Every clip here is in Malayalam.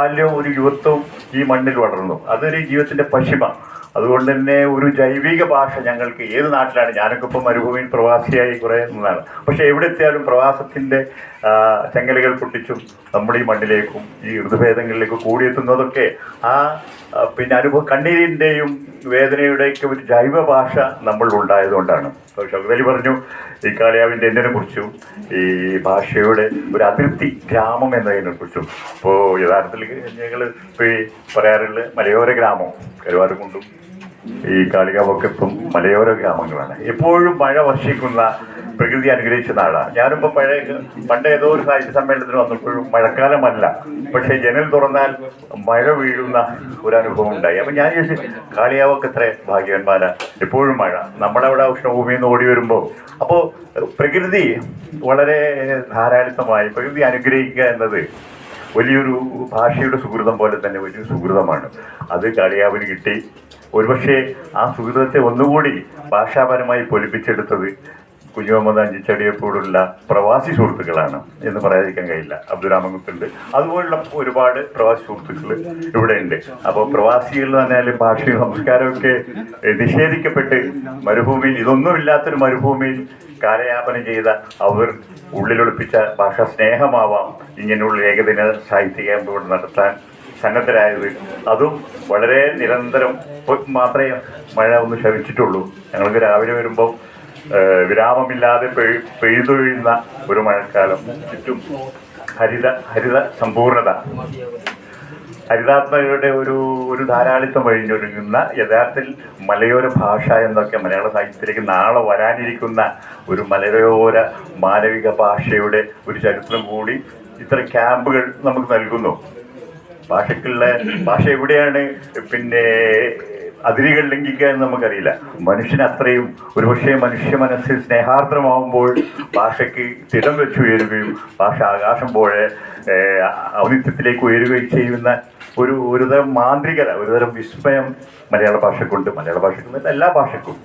ബാല്യവും ഒരു യുവത്വം ഈ മണ്ണിൽ വളർന്നു. അതൊരു ജീവിതത്തിന്റെ പശിമ. അതുകൊണ്ട് തന്നെ ഒരു ജൈവിക ഭാഷ ഞങ്ങൾക്ക് ഏത് നാട്ടിലാണ്? ഞാനൊക്കെ ഇപ്പം മരുഭൂമിയിൽ പ്രവാസിയായി കുറേ നിന്നാണ്. പക്ഷേ എവിടെ എത്തിയാലും പ്രവാസത്തിന്റെ ആ, ചെങ്ങലുകൾ പൊട്ടിച്ചും നമ്മുടെ ഈ മണ്ണിലേക്കും ഈ ഋതുഭേദങ്ങളിലേക്കും കൂടിയെത്തുന്നതൊക്കെ ആ പിന്നെ അനുഭവം കണ്ണീരിന്റെയും വേദനയുടെയൊക്കെ ഒരു ജൈവ ഭാഷ നമ്മൾ ഉണ്ടായതുകൊണ്ടാണ്. ഇപ്പോൾ പറഞ്ഞു ഈ കാളിയാവിന്റെ എന്തിനെ കുറിച്ചും ഈ ഭാഷയുടെ ഒരു അതിർത്തി ഗ്രാമം എന്നതിനെ കുറിച്ചും ഇപ്പോൾ യഥാർത്ഥത്തിൽ ഞങ്ങൾ ഇപ്പൊ ഈ പറയാറുള്ള മലയോര ഗ്രാമം കരുവാരക്കുണ്ടും ഈ കാളികാവൊക്കെ ഇപ്പം മലയോര ഗ്രാമങ്ങളാണ്. എപ്പോഴും മഴ വർഷിക്കുന്ന പ്രകൃതി അനുഗ്രഹിച്ച നാടാണ് ഞാനിപ്പോൾ പഴയ പണ്ട് ഏതോ ഒരു സാഹിത്യ സമ്മേളനത്തിന് വന്നപ്പോഴും മഴക്കാലമല്ല പക്ഷേ ജനൽ തുറന്നാൽ മഴ വീഴുന്ന ഒരു അനുഭവം ഉണ്ടായി. അപ്പം ഞാൻ ചോദിച്ചു കാളിയാവൊക്കെ എത്ര ഭാഗ്യവന്മാരാ. എപ്പോഴും മഴ. നമ്മുടെ അവിടെ ഉഷ്ണഭൂമിയിൽ നിന്ന് ഓടി വരുമ്പോൾ അപ്പോൾ പ്രകൃതി വളരെ ധാരാളിത്തമായി പ്രകൃതി അനുഗ്രഹിക്കുക എന്നത് വലിയൊരു ഭാഷയുടെ സുഹൃതം പോലെ തന്നെ വലിയൊരു സുഹൃതമാണ്. അത് കളിയാവിന് കിട്ടി. ഒരുപക്ഷെ ആ സുഹൃതത്തെ ഒന്നുകൂടി ഭാഷാപരമായി പൊലിപ്പിച്ചെടുത്തത് കുഞ്ഞുമുഹമ്മദ് അഞ്ചിച്ചടിയെപ്പോലുള്ള പ്രവാസി സുഹൃത്തുക്കളാണ് എന്ന് പറയാതിരിക്കാൻ കഴിയില്ല. അബ്ദുറാമക്കുത്തുണ്ട് അതുപോലുള്ള ഒരുപാട് പ്രവാസി സുഹൃത്തുക്കൾ ഇവിടെ ഉണ്ട് അപ്പോൾ പ്രവാസികൾ എന്ന് പറഞ്ഞാൽ ഭാഷയും സംസ്കാരമൊക്കെ നിഷേധിക്കപ്പെട്ട് മരുഭൂമിയിൽ ഇതൊന്നുമില്ലാത്തൊരു മരുഭൂമിയിൽ കാലയാപനം ചെയ്ത അവർ ഉള്ളിലൊളിപ്പിച്ച ഭാഷാ സ്നേഹമാവാം. ഇങ്ങനെയുള്ള ഏകദിന സാഹിത്യ ക്യാമ്പ് ഇവിടെ നടത്താൻ സന്നദ്ധരായത്. അതും വളരെ നിരന്തരം മാത്രമേ മഴ ഒന്ന് ശമിച്ചിട്ടുള്ളൂ. ഞങ്ങൾക്ക് രാവിലെ വരുമ്പോൾ വിരാമമില്ലാതെ പെയ് പെയ്തൊഴിയുന്ന ഒരു മഴക്കാലം. ചുറ്റും ഹരിത ഹരിത സമ്പൂർണത. ഹരിതാത്മകയുടെ ഒരു ഒരു ധാരാളിത്തം വഴിഞ്ഞൊരുങ്ങുന്ന യഥാർത്ഥത്തിൽ മലയോര ഭാഷ എന്നൊക്കെ മലയാള സാഹിത്യത്തിലേക്ക് നാളെ വരാനിരിക്കുന്ന ഒരു മലയോര മാനവിക ഭാഷയുടെ ഒരു ചരിത്രം കൂടി ഇത്ര ക്യാമ്പുകൾ നമുക്ക് നൽകുന്നു. ഭാഷയ്ക്കുള്ള ഭാഷ എവിടെയാണ്? പിന്നെ അതിരുകൾ ലംഘിക്കുക എന്ന് നമുക്കറിയില്ല. മനുഷ്യന് അത്രയും ഒരുപക്ഷെ മനുഷ്യ മനസ്സിൽ സ്നേഹാർദ്രമാവുമ്പോൾ ഭാഷയ്ക്ക് തിടം വെച്ച് ഉയരുകയും ഭാഷ ആകാശം പോലെ ഔന്നിത്യത്തിലേക്ക് ഉയരുകയും ചെയ്യുന്ന ഒരു ഒരുതരം മാന്ത്രികത ഒരുതരം വിസ്മയം മലയാള ഭാഷക്കുണ്ട് മലയാള ഭാഷക്കുണ്ട് എല്ലാ ഭാഷക്കും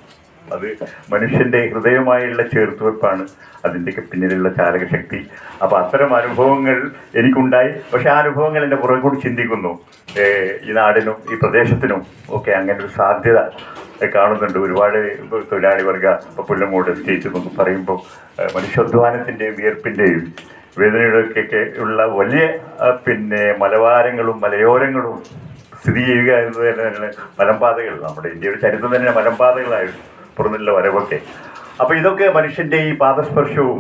അത് മനുഷ്യന്റെ ഹൃദയമായുള്ള ചേർത്തുവെപ്പാണ് അതിന്റെയൊക്കെ പിന്നിലുള്ള ചാലകശക്തി. അപ്പോൾ അത്തരം അനുഭവങ്ങൾ എനിക്കുണ്ടായി. പക്ഷെ ആ അനുഭവങ്ങൾ എന്റെ പുറകെ കൂടി ചിന്തിക്കുന്നു. ഈ നാടിനും ഈ പ്രദേശത്തിനും ഒക്കെ അങ്ങനെ ഒരു സാധ്യത കാണുന്നുണ്ട്. ഒരുപാട് തൊഴിലാളി വർഗ ഇപ്പോൾ പുല്ലങ്ങോട് സ്റ്റേറ്റ് പറയുമ്പോൾ മനുഷ്യാധ്വാനത്തിന്റെയും വിയർപ്പിന്റെയും വേദനയുടെയൊക്കെ ഉള്ള വലിയ പിന്നെ മലവാരങ്ങളും മലയോരങ്ങളും സ്ഥിതി ചെയ്യുക എന്നത് തന്നെ മലമ്പാതകൾ. നമ്മുടെ ഇന്ത്യയുടെ ചരിത്രം തന്നെ മലമ്പാതകളായിരുന്നു. പുറന്നുള്ള വരവൊക്കെ. അപ്പൊ ഇതൊക്കെ മനുഷ്യന്റെ ഈ പാദസ്പർശവും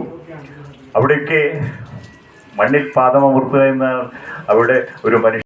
അവിടെയൊക്കെ മണ്ണിൽ പാദമമർത്തുക എന്ന അവിടെ ഒരു മനുഷ്യ